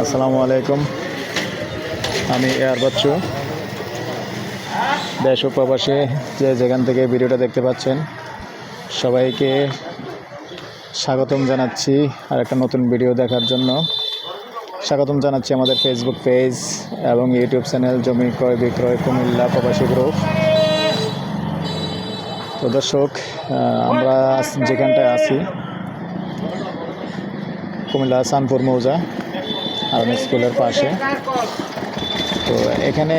আসসালামু আলাইকুম। আমি এয়ার বাচ্চু। দেশ ও প্রবাসী যে যেখান থেকে ভিডিওটা দেখতে পাচ্ছেন, সবাইকে স্বাগতম জানাচ্ছি আর একটা নতুন ভিডিও দেখার জন্য। স্বাগতম জানাচ্ছি আমাদের ফেসবুক পেজ এবং ইউটিউব চ্যানেল জমি ক্রয় বিক্রয় কুমিল্লা প্রবাসী গ্রুপ তো দর্শক আমরা যেখানটায় আছি কুমিল্লা সানপুর মৌজা আর্মি স্কুলের পাশে। তো এখানে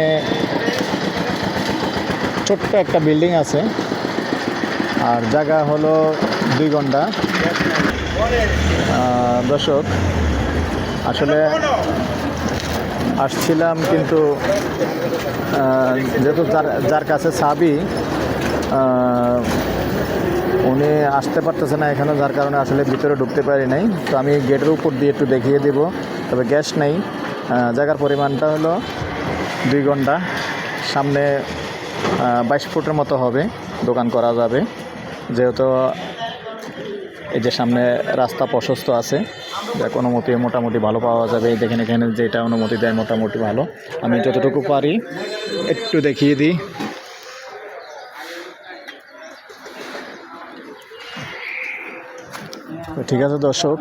ছোট্ট একটা বিল্ডিং আছে আর জায়গা হলো দুই ঘণ্টা। দর্শক আসলে আসছিলাম কিন্তু যেহেতু যার যার কাছে আহ, উনি আসতে পারতেছে না এখানে, যার কারণে আসলে ভিতরে ঢুকতে পারি নাই। তো আমি গেটের উপর দিয়ে একটু দেখিয়ে দেব, তবে গ্যাস নেই। জায়গার পরিমাণটা হলো দুই ঘণ্টা। সামনে বাইশ ফুটের মতো হবে, দোকান করা যাবে। যেহেতু এই যে সামনে রাস্তা প্রশস্ত আছে যাক অনুমতি মোটামুটি ভালো পাওয়া যাবে। দেখেন এখানে যেটা অনুমতি দেয় মোটামুটি ভালো। আমি যতটুকু পারি, একটু দেখিয়ে দিই। তো ঠিক আছে, দর্শক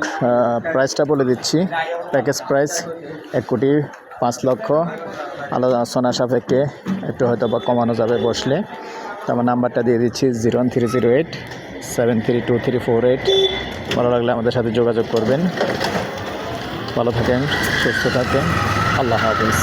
প্রাইসটা বলে দিচ্ছি। প্যাকেজ প্রাইস এক কোটি পাঁচ লক্ষ। আলোচনা সাপেক্ষে একটু হয়তো বা কমানো যাবে বসলে। তো আমার নাম্বারটা দিয়ে দিচ্ছি zero one three zero eight, seven three two three four eight. ভালো লাগলে আমাদের সাথে যোগাযোগ করবেন। ভালো থাকেন, সুস্থ থাকেন। আল্লাহ হাফিজ।